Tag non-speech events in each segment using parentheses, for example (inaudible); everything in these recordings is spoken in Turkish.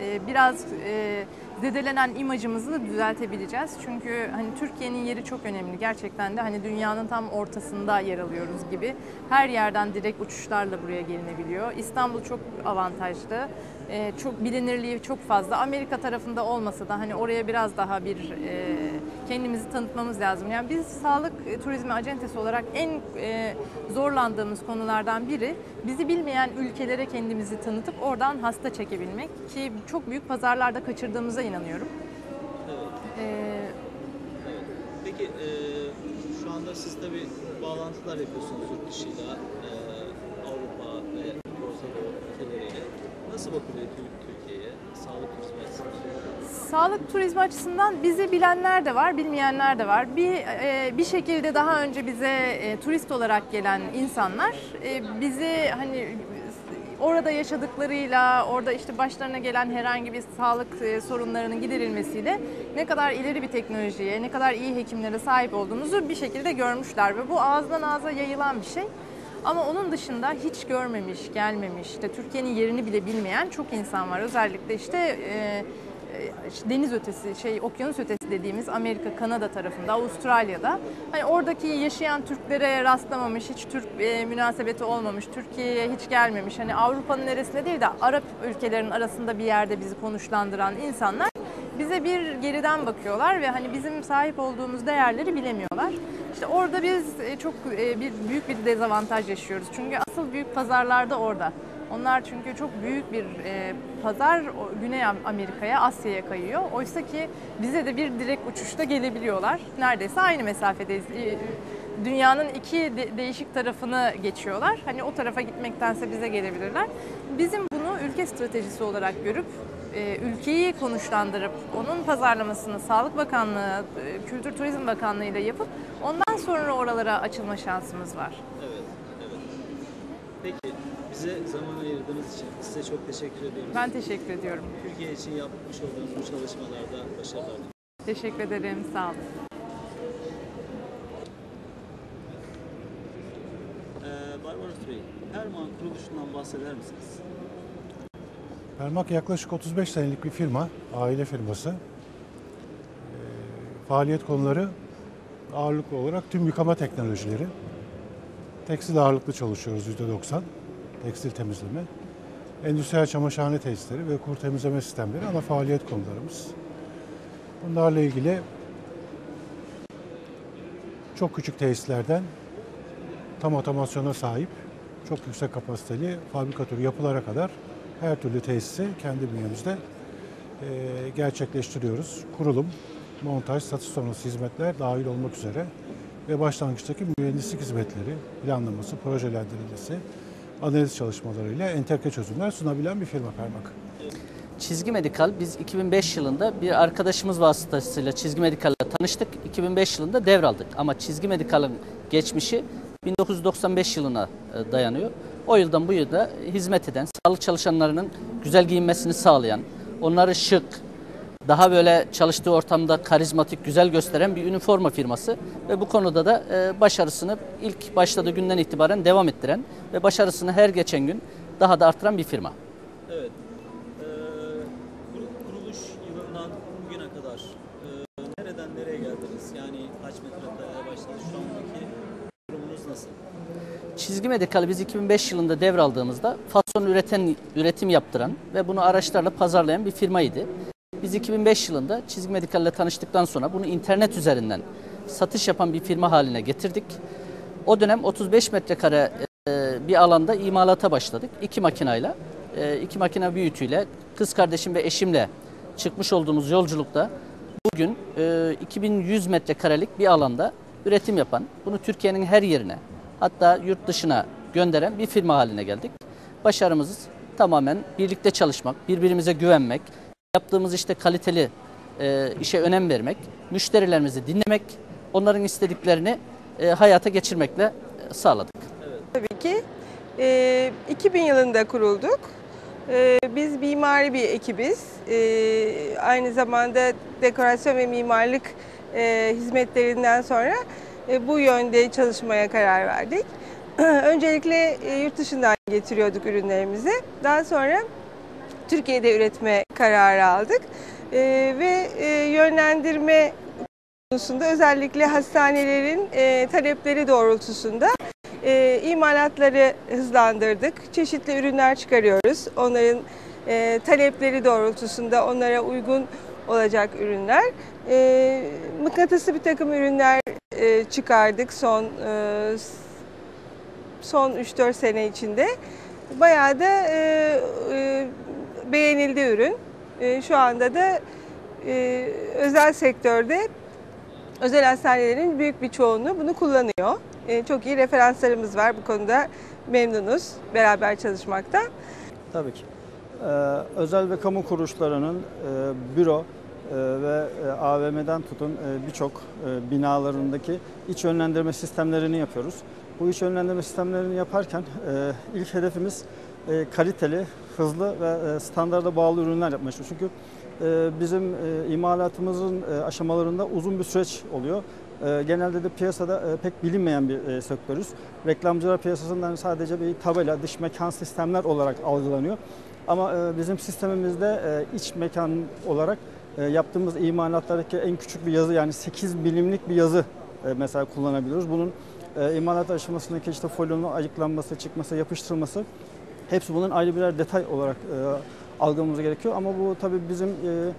e, biraz e, zedelenen imajımızı da düzeltebileceğiz. Çünkü hani Türkiye'nin yeri çok önemli. Gerçekten de hani dünyanın tam ortasında yer alıyoruz gibi. Her yerden direkt uçuşlarla buraya gelinebiliyor. İstanbul çok avantajlı. Ee, çok bilinirliği çok fazla. Amerika tarafında olmasa da hani oraya biraz daha bir e, kendimizi tanıtmamız lazım. Yani biz sağlık e, turizmi acentesi olarak en e, zorlandığımız konulardan biri bizi bilmeyen ülkelere kendimizi tanıtıp oradan hasta çekebilmek ki çok büyük pazarlarda kaçırdığımıza inanıyorum. Evet. Ee, Evet. Peki e, şu anda siz tabii bağlantılar yapıyorsunuz yurt dışıyla, e, Avrupa ve Orta Doğu ülkeleriyle. Nasıl bakılıyor Tür- Türkiye'ye sağlık turizmi açısından? Sağlık turizmi açısından bizi bilenler de var, bilmeyenler de var. Bir e, bir şekilde daha önce bize e, turist olarak gelen insanlar e, bizi hani orada yaşadıklarıyla, orada işte başlarına gelen herhangi bir sağlık e, sorunlarının giderilmesiyle ne kadar ileri bir teknolojiye, ne kadar iyi hekimlere sahip olduğumuzu bir şekilde görmüşler ve bu ağızdan ağza yayılan bir şey. Ama onun dışında hiç görmemiş, gelmemiş, işte Türkiye'nin yerini bile bilmeyen çok insan var. Özellikle işte e, deniz ötesi, şey okyanus ötesi dediğimiz Amerika, Kanada tarafında, Avustralya'da. Hani oradaki yaşayan Türklere rastlamamış, hiç Türk e, münasebeti olmamış, Türkiye'ye hiç gelmemiş. Hani Avrupa'nın neresinde değil de Arap ülkelerin arasında bir yerde bizi konuşlandıran insanlar bize bir geriden bakıyorlar ve hani bizim sahip olduğumuz değerleri bilemiyorlar. İşte orada biz e, çok e, bir büyük bir dezavantaj yaşıyoruz. Çünkü asıl büyük pazarlarda orada. Onlar çünkü çok büyük bir e, pazar Güney Am- Amerika'ya, Asya'ya kayıyor. Oysa ki bize de bir direkt uçuşta gelebiliyorlar. Neredeyse aynı mesafedeyiz. E, Dünyanın iki de- değişik tarafını geçiyorlar. Hani o tarafa gitmektense bize gelebilirler. Bizim bunu ülke stratejisi olarak görüp e, ülkeyi konuşlandırıp onun pazarlamasını Sağlık Bakanlığı, e, Kültür Turizm Bakanlığı ile yapıp ondan sonra oralara açılma şansımız var. Evet. Bize zaman ayırdığınız için size çok teşekkür ediyoruz. Ben teşekkür ediyorum. Türkiye için yapmış olduğunuz bu çalışmalarda başarılar. Teşekkür ederim. Sağ olun. Ee, Barbaros Bey, Perman kuruluşundan bahseder misiniz? Permak yaklaşık 35 senelik bir firma, aile firması. Ee, faaliyet konuları ağırlıklı olarak tüm yıkama teknolojileri. Tekstil ağırlıklı çalışıyoruz %90, tekstil temizleme. Endüstriyel çamaşırhane tesisleri ve kur temizleme sistemleri ana faaliyet konularımız. Bunlarla ilgili çok küçük tesislerden tam otomasyona sahip, çok yüksek kapasiteli fabrikatör yapılara kadar her türlü tesisi kendi bünyemizde e, gerçekleştiriyoruz. Kurulum, montaj, satış sonrası hizmetler dahil olmak üzere ve başlangıçtaki mühendislik hizmetleri, planlaması, projelendirilmesi, analiz çalışmalarıyla entegre çözümler sunabilen bir firma Permak. Çizgi Medikal biz 2005 yılında bir arkadaşımız vasıtasıyla Çizgi Medikal'le tanıştık. 2005 yılında devraldık ama Çizgi Medikal'ın geçmişi 1995 yılına e, dayanıyor. O yıldan bu yılda hizmet eden, sağlık çalışanlarının güzel giyinmesini sağlayan, onları şık, daha böyle çalıştığı ortamda karizmatik, güzel gösteren bir üniforma firması ve bu konuda da e, başarısını ilk başladığı günden itibaren devam ettiren ve başarısını her geçen gün daha da artıran bir firma. Evet. Ee, kur- kuruluş yılından bugüne kadar e, nereden nereye geldiniz? Yani kaç metrekareye başladınız? Şu andaki durumunuz nasıl? Çizgi Medikal'i biz 2005 yılında devraldığımızda fason üreten, üretim yaptıran ve bunu araçlarla pazarlayan bir firmaydı. Biz 2005 yılında Çizgi Medikal ile tanıştıktan sonra bunu internet üzerinden satış yapan bir firma haline getirdik. O dönem 35 metrekare e, bir alanda imalata başladık. İki makinayla, e, iki makine büyütüyle, kız kardeşim ve eşimle çıkmış olduğumuz yolculukta bugün e, 2100 metrekarelik bir alanda üretim yapan, bunu Türkiye'nin her yerine hatta yurt dışına gönderen bir firma haline geldik. Başarımız tamamen birlikte çalışmak, birbirimize güvenmek, yaptığımız işte kaliteli e, işe önem vermek, müşterilerimizi dinlemek, onların istediklerini e, hayata geçirmekle e, sağladık. Tabii ki. Ee, 2000 yılında kurulduk. Ee, biz mimari bir ekibiz. Ee, aynı zamanda dekorasyon ve mimarlık e, hizmetlerinden sonra e, bu yönde çalışmaya karar verdik. (clears throat) Öncelikle e, yurt dışından getiriyorduk ürünlerimizi. Daha sonra Türkiye'de üretme kararı aldık. E, ve e, yönlendirme konusunda özellikle hastanelerin e, talepleri doğrultusunda e, imalatları hızlandırdık. Çeşitli ürünler çıkarıyoruz. Onların e, talepleri doğrultusunda onlara uygun olacak ürünler. E, mıknatıslı bir takım ürünler e, çıkardık son e, son 3-4 sene içinde. Bayağı da e, e, beğenildi ürün. E, şu anda da e, özel sektörde özel hastanelerin büyük bir çoğunluğu bunu kullanıyor. E, çok iyi referanslarımız var bu konuda memnunuz beraber çalışmaktan. Tabii ki. Ee, özel ve kamu kuruluşlarının e, büro e, ve AVM'den tutun birçok binalarındaki iç yönlendirme sistemlerini yapıyoruz. Bu iç yönlendirme sistemlerini yaparken ilk hedefimiz e, kaliteli, hızlı ve e, standarda bağlı ürünler yapmak. Çünkü e, bizim e, imalatımızın aşamalarında uzun bir süreç oluyor. Genelde de piyasada pek bilinmeyen bir sektörüz. Reklamcılar piyasasından sadece bir tabela, dış mekan sistemler olarak algılanıyor. Ama bizim sistemimizde iç mekan olarak yaptığımız imalatlardaki en küçük bir yazı yani 8 milimlik bir yazı mesela kullanabiliyoruz. Bunun imalat aşamasındaki işte folyonun ayıklanması, çıkması, yapıştırılması hepsi bunun ayrı birer detay olarak e, algılamamız gerekiyor. Ama bu tabii bizim e,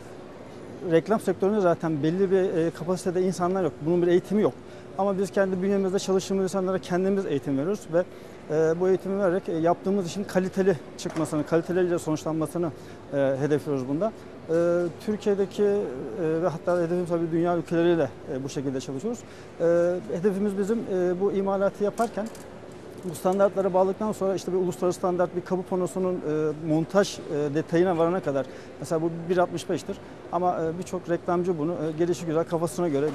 reklam sektöründe zaten belli bir e, kapasitede insanlar yok. Bunun bir eğitimi yok. Ama biz kendi bünyemizde çalıştığımız insanlara kendimiz eğitim veriyoruz ve e, bu eğitimi vererek e, yaptığımız işin kaliteli çıkmasını, kaliteliyle sonuçlanmasını e, hedefliyoruz bunda. E, Türkiye'deki e, ve hatta hedefimiz tabii dünya ülkeleriyle e, bu şekilde çalışıyoruz. E, hedefimiz bizim e, bu imalatı yaparken bu standartlara bağladıktan sonra işte bir uluslararası standart bir kapı panosunun e, montaj e, detayına varana kadar mesela bu 1.65'tir ama e, birçok reklamcı bunu e, gelişi güzel kafasına göre 1.5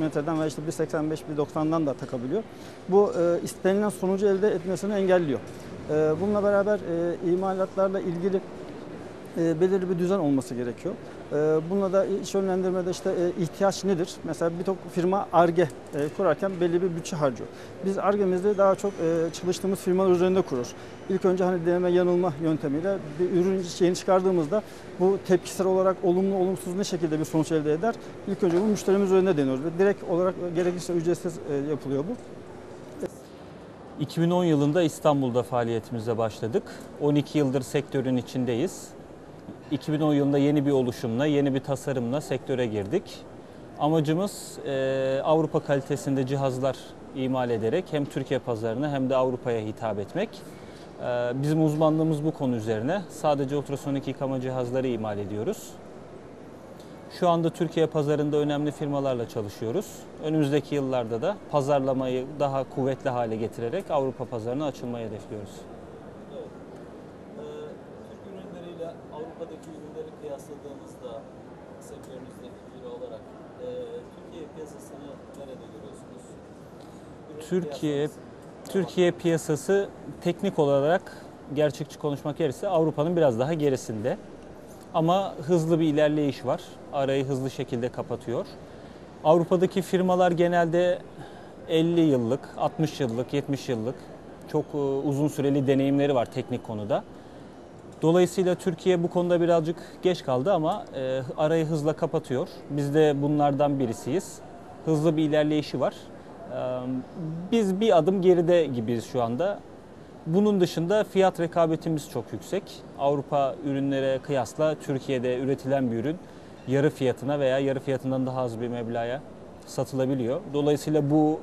metreden veya işte 1.85 1.90'dan da takabiliyor. Bu e, istenilen sonucu elde etmesini engelliyor. E, bununla beraber e, imalatlarla ilgili e, belirli bir düzen olması gerekiyor. E, bununla da iş yönlendirmede işte e, ihtiyaç nedir? Mesela birçok firma ARGE e, kurarken belli bir bütçe harcıyor. Biz ARGE'mizde daha çok e, çalıştığımız firmalar üzerinde kururuz. İlk önce hani deneme yanılma yöntemiyle bir ürün şeyini çıkardığımızda bu tepkisel olarak olumlu olumsuz ne şekilde bir sonuç elde eder? İlk önce bu müşterimiz üzerinde deniyoruz ve direkt olarak gerekirse ücretsiz yapılıyor bu. 2010 yılında İstanbul'da faaliyetimize başladık. 12 yıldır sektörün içindeyiz. 2010 yılında yeni bir oluşumla, yeni bir tasarımla sektöre girdik. Amacımız e, Avrupa kalitesinde cihazlar imal ederek hem Türkiye pazarına hem de Avrupa'ya hitap etmek. E, bizim uzmanlığımız bu konu üzerine. Sadece ultrasonik yıkama cihazları imal ediyoruz. Şu anda Türkiye pazarında önemli firmalarla çalışıyoruz. Önümüzdeki yıllarda da pazarlamayı daha kuvvetli hale getirerek Avrupa pazarına açılmayı hedefliyoruz. Evet. Ee, Türk ürünleriyle Avrupa'daki ürünleri kıyasladığımızda sektörünüzdeki biri olarak e, Türkiye piyasasını nerede görüyorsunuz? Ürün Türkiye. Türkiye piyasası teknik olarak gerçekçi konuşmak gerekirse Avrupa'nın biraz daha gerisinde. Ama hızlı bir ilerleyiş var. Arayı hızlı şekilde kapatıyor. Avrupa'daki firmalar genelde 50 yıllık, 60 yıllık, 70 yıllık çok e, uzun süreli deneyimleri var teknik konuda. Dolayısıyla Türkiye bu konuda birazcık geç kaldı ama e, arayı hızla kapatıyor. Biz de bunlardan birisiyiz. Hızlı bir ilerleyişi var. Biz bir adım geride gibiyiz şu anda. Bunun dışında fiyat rekabetimiz çok yüksek. Avrupa ürünlere kıyasla Türkiye'de üretilen bir ürün yarı fiyatına veya yarı fiyatından daha az bir meblağa satılabiliyor. Dolayısıyla bu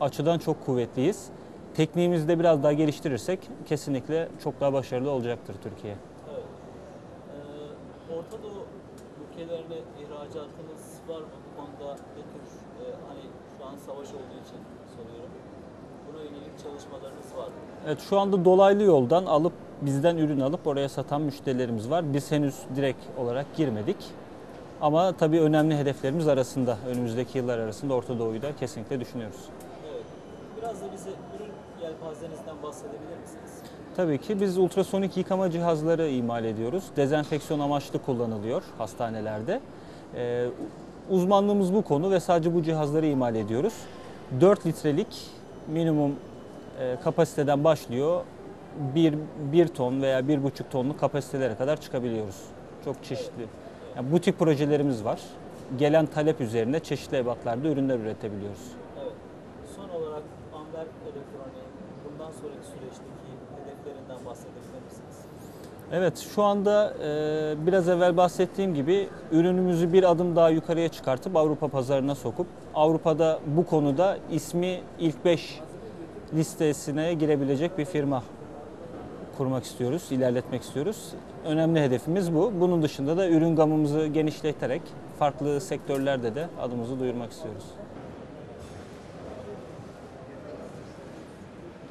açıdan çok kuvvetliyiz. Tekniğimizi de biraz daha geliştirirsek kesinlikle çok daha başarılı olacaktır Türkiye. Evet. Ee, Orta Doğu ülkelerine ihracatınız var mı? Bu konuda ne tür, e, hani şu an savaş olduğu için soruyorum. Buna yönelik çalışmalarınız var mı? Evet şu anda dolaylı yoldan alıp bizden ürün alıp oraya satan müşterilerimiz var. Biz henüz direkt olarak girmedik. Ama tabii önemli hedeflerimiz arasında, önümüzdeki yıllar arasında Orta Doğu'yu da kesinlikle düşünüyoruz. Evet. Biraz da bize ürün yelpazenizden bahsedebilir misiniz? Tabii ki biz ultrasonik yıkama cihazları imal ediyoruz. Dezenfeksiyon amaçlı kullanılıyor hastanelerde. Ee, uzmanlığımız bu konu ve sadece bu cihazları imal ediyoruz. 4 litrelik minimum e, kapasiteden başlıyor. 1, 1 ton veya 1,5 tonluk kapasitelere kadar çıkabiliyoruz. Çok çeşitli. Yani bu tip projelerimiz var. Gelen talep üzerine çeşitli ebatlarda ürünler üretebiliyoruz. Evet. Son olarak Amber Elektronik'in bundan sonraki süreçteki hedeflerinden bahsedebilir misiniz? Evet, şu anda e, biraz evvel bahsettiğim gibi ürünümüzü bir adım daha yukarıya çıkartıp Avrupa pazarına sokup Avrupa'da bu konuda ismi ilk 5 listesine girebilecek bir firma kurmak istiyoruz, ilerletmek istiyoruz. Önemli hedefimiz bu. Bunun dışında da ürün gamımızı genişleterek farklı sektörlerde de adımızı duyurmak istiyoruz.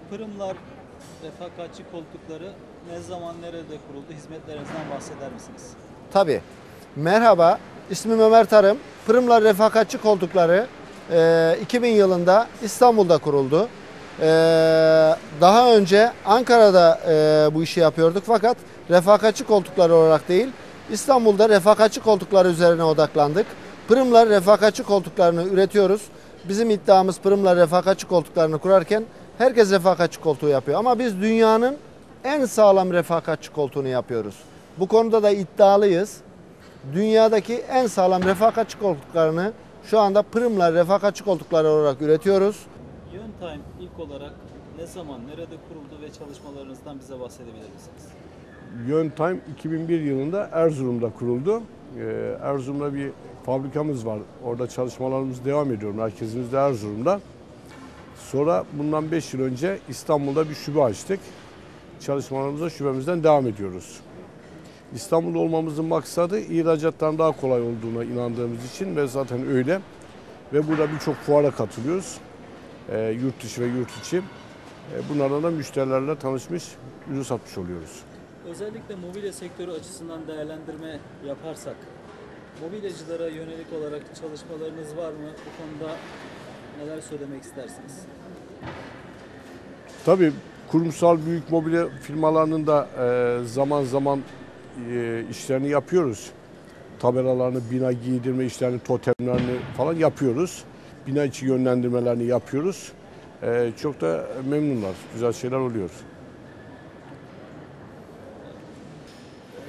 Pırımlar refakatçi koltukları ne zaman nerede kuruldu? Hizmetlerinizden bahseder misiniz? Tabii. Merhaba, ismim Ömer Tarım. Pırımlar Refakatçi Koltukları e, 2000 yılında İstanbul'da kuruldu. E, daha önce Ankara'da e, bu işi yapıyorduk fakat refakatçi koltukları olarak değil, İstanbul'da refakatçi koltukları üzerine odaklandık. Pırımlar refakatçi koltuklarını üretiyoruz. Bizim iddiamız Pırımlar refakatçi koltuklarını kurarken herkes refakatçi koltuğu yapıyor. Ama biz dünyanın en sağlam refakatçi koltuğunu yapıyoruz. Bu konuda da iddialıyız. Dünyadaki en sağlam refakatçi koltuklarını şu anda Pırımlar refakatçi koltukları olarak üretiyoruz. Yöntime ilk olarak ne zaman, nerede kuruldu ve çalışmalarınızdan bize bahsedebilir misiniz? Yöntime 2001 yılında Erzurum'da kuruldu. Ee, Erzurum'da bir fabrikamız var. Orada çalışmalarımız devam ediyor. Merkezimiz de Erzurum'da. Sonra bundan 5 yıl önce İstanbul'da bir şube açtık. Çalışmalarımıza şubemizden devam ediyoruz. İstanbul'da olmamızın maksadı ihracattan daha kolay olduğuna inandığımız için ve zaten öyle. Ve burada birçok fuara katılıyoruz. Ee, yurt dışı ve yurt içi. Ee, bunlardan da müşterilerle tanışmış, ürün satmış oluyoruz. Özellikle mobilya sektörü açısından değerlendirme yaparsak, mobilyacılara yönelik olarak çalışmalarınız var mı? Bu konuda neler söylemek istersiniz? Tabii kurumsal büyük mobilya firmalarının da e, zaman zaman e, işlerini yapıyoruz. Tabelalarını, bina giydirme işlerini, totemlerini falan yapıyoruz. Bina içi yönlendirmelerini yapıyoruz. E, çok da memnunlar. Güzel şeyler oluyor.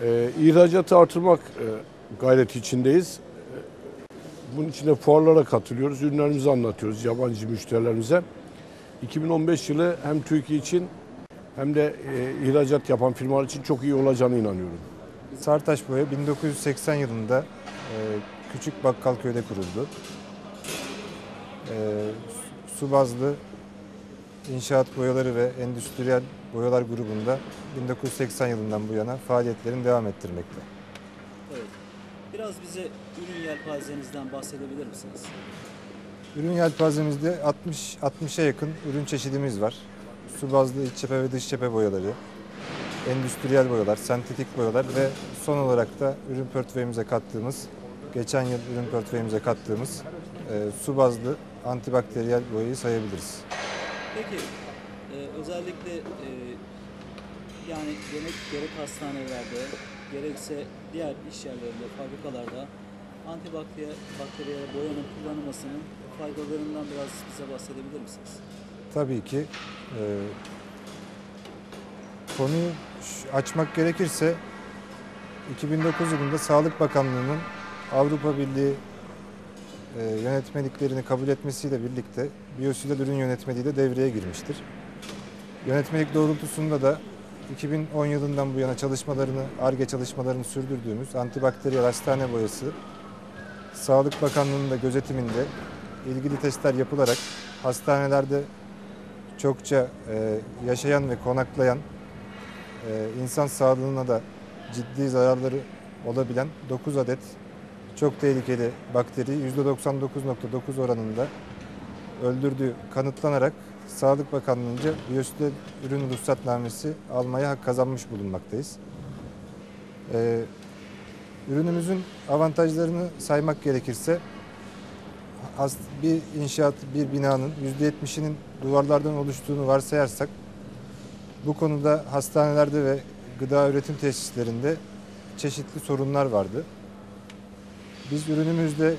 E, ihracatı artırmak gayreti içindeyiz. Bunun için de fuarlara katılıyoruz. Ürünlerimizi anlatıyoruz yabancı müşterilerimize. 2015 yılı hem Türkiye için hem de e, ihracat yapan firmalar için çok iyi olacağını inanıyorum. Sartaş Boya 1980 yılında e, Küçük Bakkalköy'de kuruldu. E, su bazlı inşaat boyaları ve endüstriyel boyalar grubunda 1980 yılından bu yana faaliyetlerini devam ettirmekte. Evet. Biraz bize ürün yelpazenizden bahsedebilir misiniz? Ürün yelpazemizde 60 60'a yakın ürün çeşidimiz var. Su bazlı iç cephe ve dış cephe boyaları, endüstriyel boyalar, sentetik boyalar ve son olarak da ürün portföyümüze kattığımız, geçen yıl ürün portföyümüze kattığımız e, su bazlı antibakteriyel boyayı sayabiliriz. Peki, e, özellikle e, yani gerek, gerek hastanelerde, gerekse diğer iş yerlerinde, fabrikalarda antibakteriyel bakteriyel boyanın kullanılmasının faydalarından biraz bize bahsedebilir misiniz? Tabii ki e, konuyu açmak gerekirse 2009 yılında Sağlık Bakanlığı'nın Avrupa Birliği e, yönetmeliklerini kabul etmesiyle birlikte biyosidal ürün yönetmeliği de devreye girmiştir. Yönetmelik doğrultusunda da 2010 yılından bu yana çalışmalarını, ARGE çalışmalarını sürdürdüğümüz antibakteriyel hastane boyası Sağlık Bakanlığı'nın da gözetiminde ilgili testler yapılarak hastanelerde çokça e, yaşayan ve konaklayan e, insan sağlığına da ciddi zararları olabilen 9 adet çok tehlikeli bakteriyi %99.9 oranında öldürdüğü kanıtlanarak Sağlık Bakanlığı'nca biyosidal ürün ruhsatnamesi almaya hak kazanmış bulunmaktayız. E, ürünümüzün avantajlarını saymak gerekirse bir inşaat, bir binanın %70'inin duvarlardan oluştuğunu varsayarsak bu konuda hastanelerde ve gıda üretim tesislerinde çeşitli sorunlar vardı. Biz ürünümüzde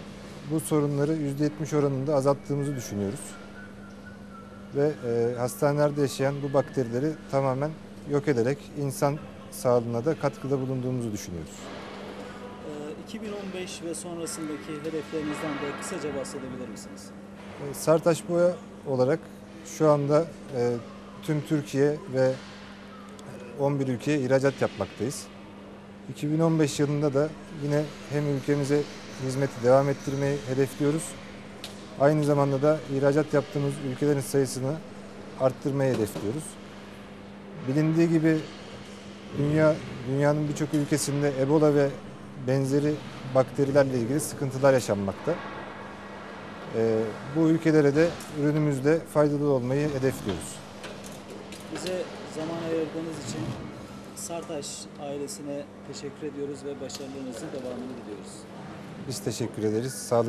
bu sorunları %70 oranında azalttığımızı düşünüyoruz. Ve e, hastanelerde yaşayan bu bakterileri tamamen yok ederek insan sağlığına da katkıda bulunduğumuzu düşünüyoruz. Ee, 2015 ve sonrasındaki hedeflerinizden de kısaca bahsedebilir misiniz? E, Sertaş Boya olarak şu anda e, tüm Türkiye ve 11 ülkeye ihracat yapmaktayız. 2015 yılında da yine hem ülkemize hizmeti devam ettirmeyi hedefliyoruz. Aynı zamanda da ihracat yaptığımız ülkelerin sayısını arttırmayı hedefliyoruz. Bilindiği gibi dünya dünyanın birçok ülkesinde Ebola ve benzeri bakterilerle ilgili sıkıntılar yaşanmakta. Ee, bu ülkelere de ürünümüzde faydalı olmayı hedefliyoruz. Bize zaman ayırdığınız için Sartaş ailesine teşekkür ediyoruz ve başarılarınızın devamını diliyoruz. Biz teşekkür ederiz. Sağlık